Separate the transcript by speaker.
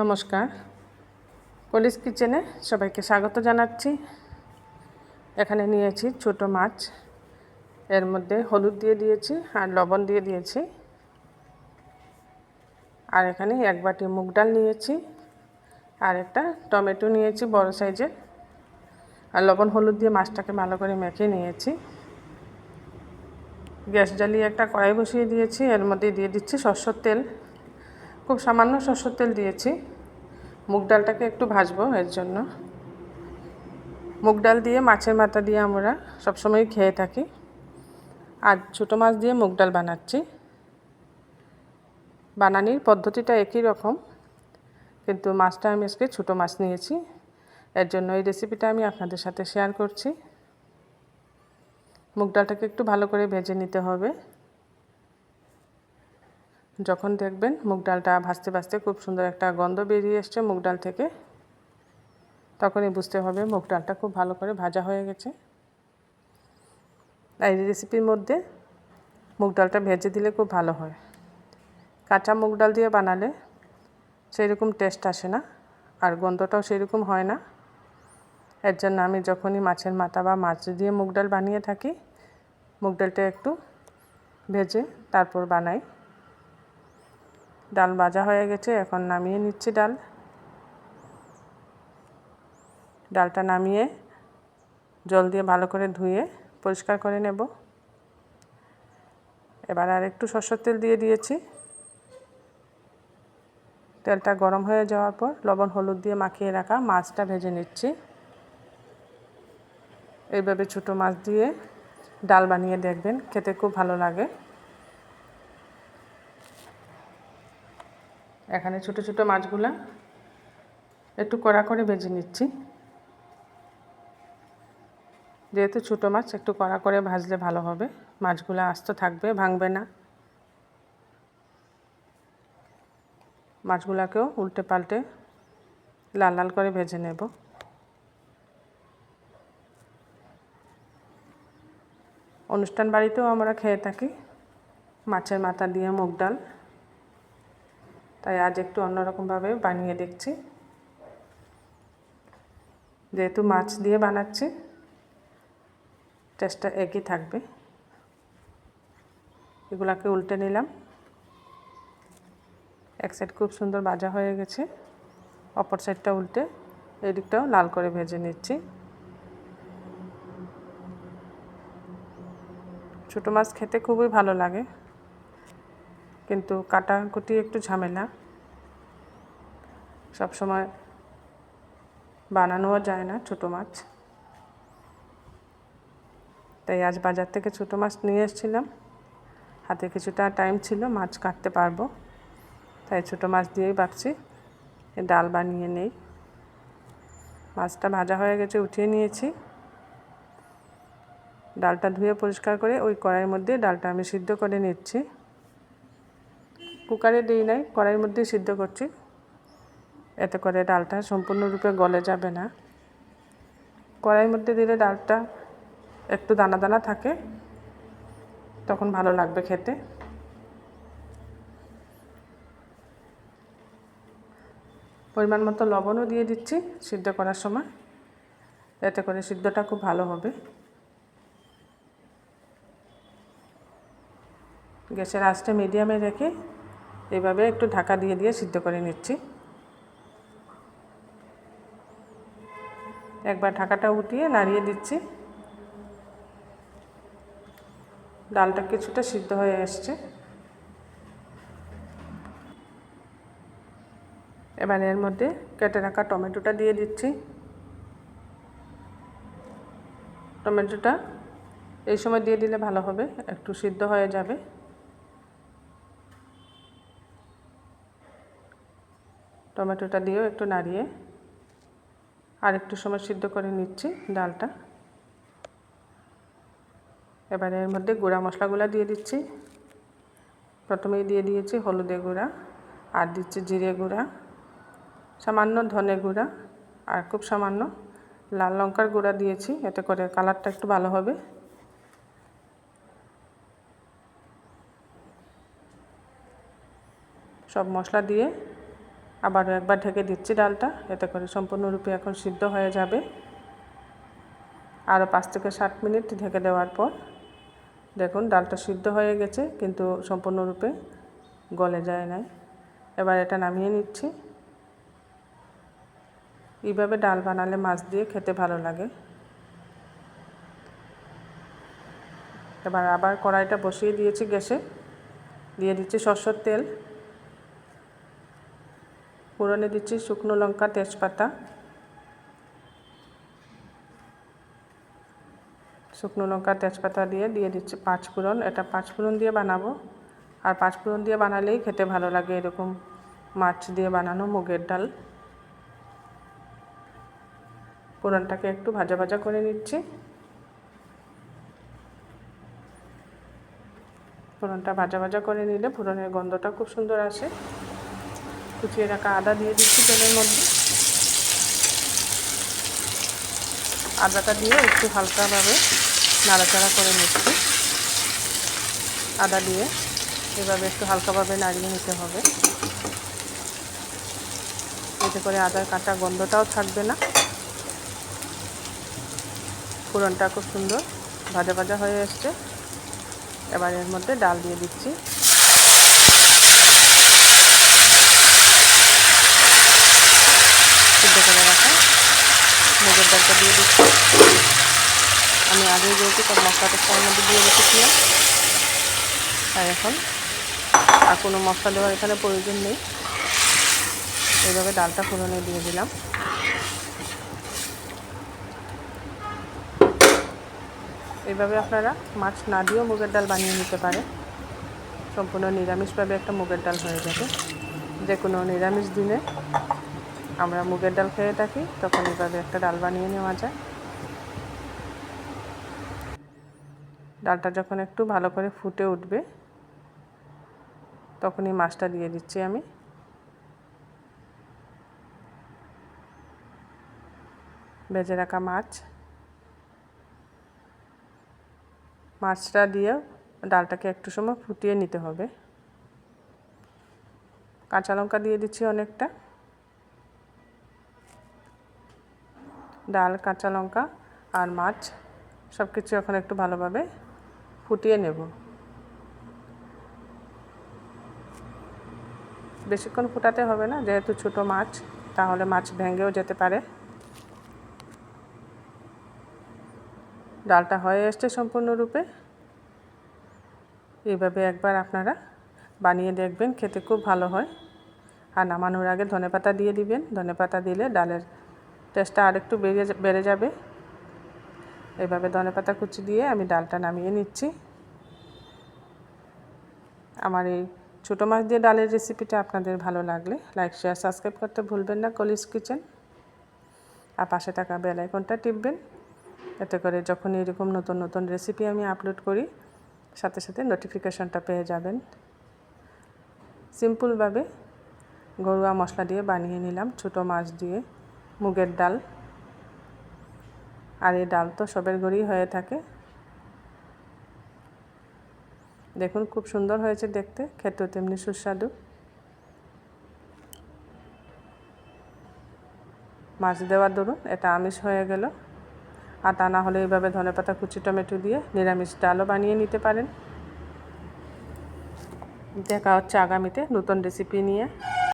Speaker 1: নমস্কার। পুলিশ কিচেনে সবাইকে স্বাগত জানাচ্ছি। এখানে নিয়েছি ছোট মাছ। এর মধ্যে হলুদ দিয়ে দিয়েছি আর লবণ দিয়ে দিয়েছি। আর এখানে এক বাটি মুগ ডাল নিয়েছি। আর একটা টমেটো নিয়েছি বড় সাইজের। আর লবণ হলুদ দিয়ে মাছটাকে ভালো করে মেখে নিয়েছি। গ্যাস জ্বালিয়ে একটা কড়াই বসিয়ে দিয়েছি। এর মধ্যে দিয়ে দিচ্ছি সর্ষের তেল। খুব সামান্য সর্ষের তেল দিয়েছি। মুগ ডালটাকে একটু ভাজবো এর জন্য। মুগ ডাল দিয়ে, মাছের মাথা দিয়ে আমরা সবসময় খেয়ে থাকি। আর ছোটো মাছ দিয়ে মুগ ডাল বানাচ্ছি। বানানির পদ্ধতিটা একই রকম, কিন্তু মাছটা আমি আজকে ছোটো মাছ নিয়েছি। এর জন্য এই রেসিপিটা আমি আপনাদের সাথে শেয়ার করছি। মুগ ডালটাকে একটু ভালো করে ভেজে নিতে হবে। যখন দেখবেন মুগ ডালটা ভাজতে ভাজতে খুব সুন্দর একটা গন্ধ বেরিয়ে এসছে মুগ ডাল থেকে, তখনই বুঝতে হবে মুগ ডালটা খুব ভালো করে ভাজা হয়ে গেছে। এই রেসিপির মধ্যে মুগ ডালটা ভেজে দিলে খুব ভালো হয়। কাঁচা মুগ ডাল দিয়ে বানালে সেই রকম টেস্ট আসে না আর গন্ধটাও সেরকম হয় না। এর জন্য আমি যখনই মাছের মাথা বা মাছ দিয়ে মুগ ডাল বানিয়ে থাকি, মুগ ডালটা একটু ভেজে তারপর বানাই। ডাল ভাজা হয়ে গেছে, এখন নামিয়ে নিচ্ছি ডাল। ডালটা নামিয়ে জল দিয়ে ভালো করে ধুয়ে পরিষ্কার করে নেব। এবার আর একটু সরষের তেল দিয়ে দিয়েছি। তেলটা গরম হয়ে যাওয়ার পর লবণ, হলুদ দিয়ে মাখিয়ে রাখা মাছটা ভেজে নিচ্ছি। এইভাবে ছোটো মাছ দিয়ে ডাল বানিয়ে দেখবেন, খেতে খুব ভালো লাগে। এখানে ছোট ছোট মাছগুলা একটু কড়া করে ভেজে নিচ্ছি। যেহেতু ছোটো মাছ, একটু কড়া করে ভাজলে ভালো হবে। মাছগুলো আস্ত থাকবে, ভাঙবে না। মাছগুলাকেও উল্টে পাল্টে লাল লাল করে ভেজে নেব। অনুষ্ঠান বাড়িতেও আমরা খেয়ে থাকি। মাছের মাথা দিয়ে মুগ ডাল। তাই আজ একটু অন্যরকমভাবে বানিয়ে দেখছি। যেহেতু মাছ দিয়ে বানাচ্ছি টেস্টটা একই থাকবে। এগুলাকে উল্টে নিলাম। এক সাইড খুব সুন্দর ভাজা হয়ে গেছে, অপর সাইডটা উল্টে এই দিকটাও লাল করে ভেজে নিচ্ছি। ছোটো মাছ খেতে খুবই ভালো লাগে। কিন্তু কাটাকুটি একটু ঝামেলা। সব সময় বানানোও যায় না ছোটো মাছ। তাই আজ বাজার থেকে ছোটো মাছ নিয়ে এসেছিলাম। হাতে কিছুটা টাইম ছিল, মাছ কাটতে পারব। তাই ছোটো মাছ দিয়েই ভাবছি ডাল বানিয়ে নেই। মাছটা ভাজা হয়ে গেছে, উঠিয়ে নিয়েছি। ডালটা ধুয়ে পরিষ্কার করে ওই কড়াইয়ের মধ্যে ডালটা আমি সিদ্ধ করে নিচ্ছি। কুকারে দিই নাই, কড়াইয়ের মধ্যেই সিদ্ধ করছি। এতে করে ডালটা সম্পূর্ণরূপে গলে যাবে না। কড়াইয়ের মধ্যে দিলে ডালটা একটু দানা দানা থাকে, তখন ভালো লাগবে খেতে। পরিমাণ মতো লবণও দিয়ে দিচ্ছি সিদ্ধ করার সময়। এতে করে সিদ্ধটা খুব ভালো হবে। গ্যাসের আঁচটা মিডিয়ামে রেখে এভাবে একটু ঢাকা দিয়ে দিয়ে সিদ্ধ করে নিচ্ছি। একবার ঢাকাটা উঠিয়ে নাড়িয়ে দিচ্ছি। ডালটা কিছুটা সিদ্ধ হয়ে এসছে। এবার এর মধ্যে কেটে রাখা টমেটোটা দিয়ে দিচ্ছি। টমেটোটা এই সময় দিয়ে দিলে ভালো হবে, একটু সিদ্ধ হয়ে যাবে। টমেটোটা দিয়েও একটু নাড়িয়ে আর একটু সময় সিদ্ধ করে নিচ্ছি ডালটা। এবারে এর মধ্যে গুঁড়া মশলাগুলো দিয়ে দিচ্ছি। প্রথমেই দিয়ে দিয়েছি হলুদে গুঁড়া আর দিচ্ছি জিরে গুঁড়া, সামান্য ধনে গুঁড়া আর খুব সামান্য লাল লঙ্কার গুঁড়া দিয়েছি এতে করে কালারটা একটু ভালো হবে। সব মশলা দিয়ে আবারও একবার ঢেকে দিচ্ছি ডালটা, এতে করে সম্পূর্ণরূপে এখন সিদ্ধ হয়ে যাবে। আরও পাঁচ থেকে ষাট মিনিট ঢেকে দেওয়ার পর, দেখুন ডালটা সিদ্ধ হয়ে গেছে, কিন্তু সম্পূর্ণরূপে গলে যায় নাই। এবার এটা নামিয়ে নিচ্ছি। এইভাবে ডাল বানালে মাছ দিয়ে খেতে ভালো লাগে। এবার আবার কড়াইটা বসিয়ে দিয়েছি গ্যাসে। দিয়ে দিচ্ছি সরষের তেল। ফোড়নে দিচ্ছি শুকনো লঙ্কা, তেজপাতা। শুকনো লঙ্কা, তেজপাতা দিয়ে দিয়ে দিচ্ছি পাঁচ ফোড়ন। এটা পাঁচ ফোড়ন দিয়ে বানাবো। আর পাঁচ ফোড়ন দিয়ে বানালেই খেতে ভালো লাগে এরকম মাছ দিয়ে বানানো মুগের ডাল। ফোড়নটাকে একটু ভাজা ভাজা করে নিচ্ছি। ফোড়নটা ভাজা ভাজা করে নিলে ফোড়নের গন্ধটা খুব সুন্দর আসে। কুচিয়ে রাখা আদা দিয়ে দিচ্ছি তেলের মধ্যে। আদাটা দিয়ে একটু হালকাভাবে নাড়াচাড়া করে নিচ্ছি। আদা দিয়ে এভাবে একটু হালকাভাবে নাড়িয়ে নিতে হবে। এতে করে আদার কাঁচা গন্ধটাও থাকবে না। ফোড়নটা খুব সুন্দর ভাজা ভাজা হয়ে এসছে। এবার এর মধ্যে ডাল দিয়ে দিচ্ছি সিদ্ধ করে রাখা মুগের ডালটা দিয়ে দিচ্ছি। আমি আগে যেহেতু তার মশলাটা তার মধ্যে দিয়ে রেখেছিলাম, তাই এখন আর কোনো মশলা দেওয়ার এখানে প্রয়োজন নেই। এইভাবে ডালটা ফোড়নে দিয়ে দিলাম। এইভাবে আপনারা মাছ না দিয়েও মুগের ডাল বানিয়ে নিতে পারেন। সম্পূর্ণ নিরামিষভাবে একটা মুগের ডাল হয়ে যাবে। যে কোনো নিরামিষ দিনে আমরা মুগের ডাল খেয়ে থাকি, তখন এইভাবে একটা ডাল বানিয়ে নেওয়া যায়। ডালটা যখন একটু ভালো করে ফুটে উঠবে, তখনই মাছটা দিয়ে দিচ্ছি আমি। ভেজে রাখা মাছ। মাছটা দিয়ে ডালটাকে একটু সময় ফুটিয়ে নিতে হবে। কাঁচা লঙ্কা দিয়ে দিচ্ছি অনেকটা। ডাল, কাঁচা লঙ্কা আর মাছ সব কিছু এখন একটু ভালোভাবে ফুটিয়ে নেব। বেশিক্ষণ ফুটাতে হবে না, যেহেতু ছোটো মাছ, তাহলে মাছ ভেঙেও যেতে পারে। ডালটা হয়ে এসছে সম্পূর্ণরূপে। এইভাবে একবার আপনারা বানিয়ে দেখবেন, খেতে খুব ভালো হয়। আর নামানোর আগে ধনেপাতা দিয়ে দিবেন। ধনেপাতা দিলে ডালের টেস্টটা আরেকটু বেড়ে বেড়ে যাবে। এভাবে ধনেপাতা কুচি দিয়ে আমি ডালটা নামিয়ে নিচ্ছি। আমার এই ছোটো মাছ দিয়ে ডালের রেসিপিটা আপনাদের ভালো লাগলে লাইক শেয়ার সাবস্ক্রাইব করতে ভুলবেন না কলিজ কিচেন। আর পাশে থাকা বেল আইকনটা টিপবেন। এতে করে যখন এরকম নতুন নতুন রেসিপি আমি আপলোড করি, সাথে সাথে নোটিফিকেশনটা পেয়ে যাবেন। সিম্পলভাবে ঘরোয়া মশলা দিয়ে বানিয়ে নিলাম ছোটো মাছ দিয়ে। মুগের ডাল। আর এই ডাল তো সবের ঘরেই হয়ে থাকে। দেখুন, খুব সুন্দর হয়েছে দেখতে। খেতেও তেমনি সুস্বাদু। মাছ দেওয়ার দরুন এটা আমিষ হয়ে গেল। আর তা না হলে এইভাবে ধনেপাতা কুচি টমেটো দিয়ে নিরামিষ ডালও বানিয়ে নিতে পারেন। দেখা হচ্ছে আগামীতে নতুন রেসিপি নিয়ে।